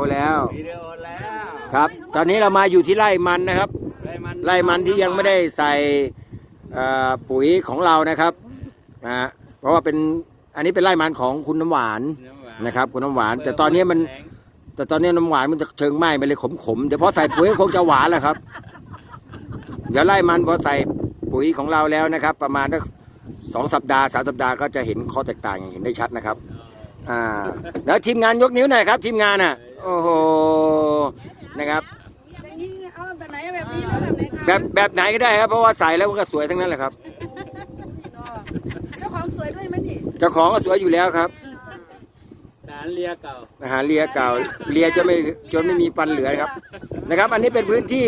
อแล้ววิดีโอแล้วครับ ตอนนี้เรามาอยู่ที่ไร่มันนะครับไล่มันไร่มันที่ยังไม่ได้ใส่เอ่อปุ๋ยของเรานะครับนะฮะเพราะว่าเป็นอันนี้เป็นไร่มันของคุณน้ำหวานนะครับ คุณน้ำหวาน แต่ตอนนี้มัน แต่ตอนนี้น้ำหวานมันจะเชิงไหม้ไปเลยขมๆเดี๋ยวพอใส่ปุ๋ยคงจะหวานแหละครับ เดี๋ยวไล่มันพอใส่ปุ๋ยของเราแล้วนะครับ ประมาณสักสองสัปดาห์สามสัปดาห์ก็จะเห็นข้อแตกต่างอย่างเห็นได้ชัดนะครับ อ่า แล้วทีมงานยกนิ้วหน่อยครับ ทีมงานอะ โอ้โหนะครับอย่างนี้เอาแบบไหนแบบนี้แล้วแบบไหนคะแบบแบบไหนก็ได้ครับ เพราะว่าใส่แล้วมันก็สวยทั้งนั้นแหละครับ เจ้าของสวยด้วยไหมนี่เจ้าของก็สวยอยู่แล้วครับฐานเรียเก่า อาหารเลียเก่าเลียจนไม่จนไม่มีปันเหลือนะครับนะครับ อันนี้เป็นพื้นที่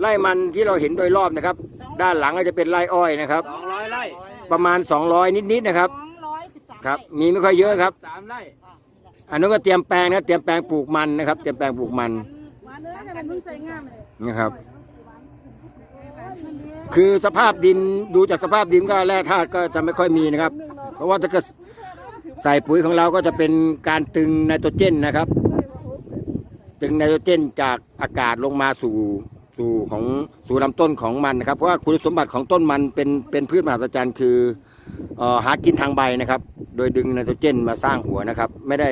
ไร่มันที่เราเห็นโดยรอบนะครับ ด้านหลังก็จะเป็นไร่อ้อยนะครับ 200ไร่ประมาณ 200 นิดๆนะครับ สองร้อยสิบสามครับ มีไม่ค่อยเยอะครับ 3ไร่ อันนั้นก็เตรียมแปลงนะเตรียมแปลงปลูกมันนะครับ เตรียมแปลงปลูกมันนะครับ คือสภาพดินดูจากสภาพดินก็แร่ธาตุก็จะไม่ค่อยมีนะครับ เพราะว่าถ้าเกิดใส่ปุ๋ยของเราก็จะเป็นการตึงไนโตรเจนนะครับ ตึงไนโตรเจนจากอากาศลงมาสู่สู่ของสู่ลำต้นของมันนะครับ เพราะว่าคุณสมบัติของต้นมันเป็นเป็นพืชมหัศจรรย์คือออหากินทางใบนะครับ ดยดึงไนโตรเจนมาสร้างหัวนะครับ ไม่ได้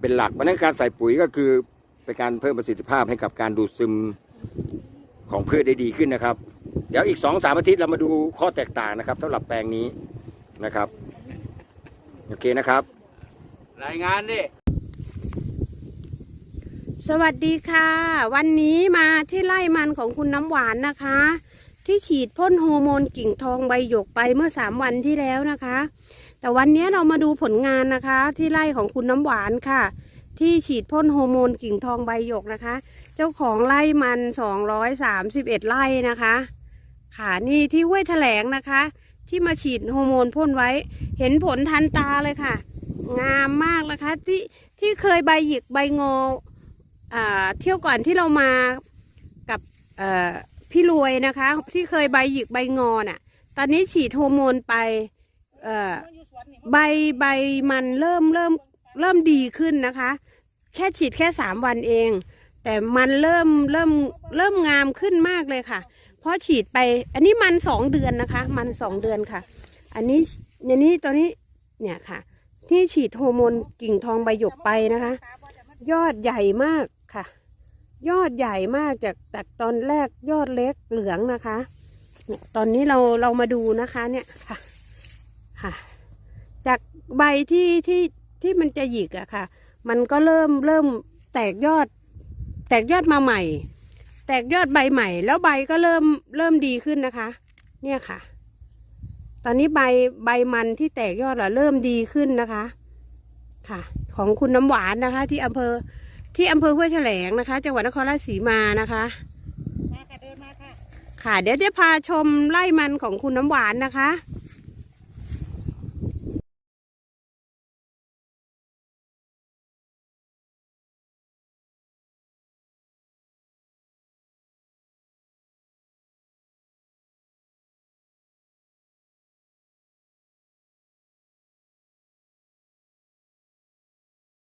เป็นหลักเพราะฉะนั้นการใส่ปุ๋ยก็คือเป็นการเพิ่มประสิทธิภาพให้กับการดูดซึมของพืชได้ดีขึ้นนะครับ เดี๋ยวอีกสองสามอาทิตย์เรามาดูข้อแตกต่างนะครับสำหรับแปลงนี้นะครับโอเคนะครับ รายงานดิสวัสดีค่ะ วันนี้มาที่ไร่มันของคุณน้ำหวานนะคะ ที่ฉีดพ่นฮอร์โมนกิ่งทองใบหยกไปเมื่อสามวันที่แล้วนะคะ แต่วันนี้เรามาดูผลงานนะคะ ที่ไร่ของคุณน้ำหวานค่ะ ที่ฉีดพ่นฮอร์โมนกิ่งทองใบหยกนะคะ เจ้าของไร่มันสองร้อยสามสิบเอ็ดไร่นะคะ ค่ะนี่ที่ห้วยแถลงนะคะ ที่มาฉีดฮอร์โมนพ่นไว้ เห็นผลทันตาเลยค่ะ งามมากนะคะ ที่ที่เคยใบหยิกใบงออ่าเที่ยวก่อนที่เรามากับเอ่อพี่รวยนะคะ ที่เคยใบหยิกใบงอน่ะ ตอนนี้ฉีดฮอร์โมนไป เอ่อ ใบใบมันเริ่มเริ่มเริ่มดีขึ้นนะคะ แค่ฉีดแค่สามวันเอง แต่มันเริ่มเริ่มเริ่มงามขึ้นมากเลยค่ะ เพราะฉีดไป อันนี้มันสองเดือนนะคะ มันสองเดือนค่ะ อันนี้อันนี้ตอนนี้เนี่ยค่ะ ที่ฉีดฮอร์โมนกิ่งทองใบหยกไปนะคะ ยอดใหญ่มากค่ะ ยอดใหญ่มากจากจากตอนแรกยอดเล็กเหลืองนะคะ เนี่ยตอนนี้เราเรามาดูนะคะเนี่ยค่ะค่ะ จากใบที่ที่ที่มันจะหยิกอะค่ะ มันก็เริ่มเริ่มแตกยอด แตกยอดมาใหม่ แตกยอดใบใหม่ แล้วใบก็เริ่มเริ่มดีขึ้นนะคะ เนี่ยค่ะ ตอนนี้ใบใบมันที่แตกยอดอะเริ่มดีขึ้นนะคะ ค่ะ ของคุณน้ำหวานนะคะ ที่อำเภอที่อำเภอห้วยแถลงนะคะ จังหวัดนครราชสีมานะคะมาค่ะเดินมาค่ะ ค่ะ เดี๋ยวจะพาชมไร่มันของคุณน้ำหวานนะคะม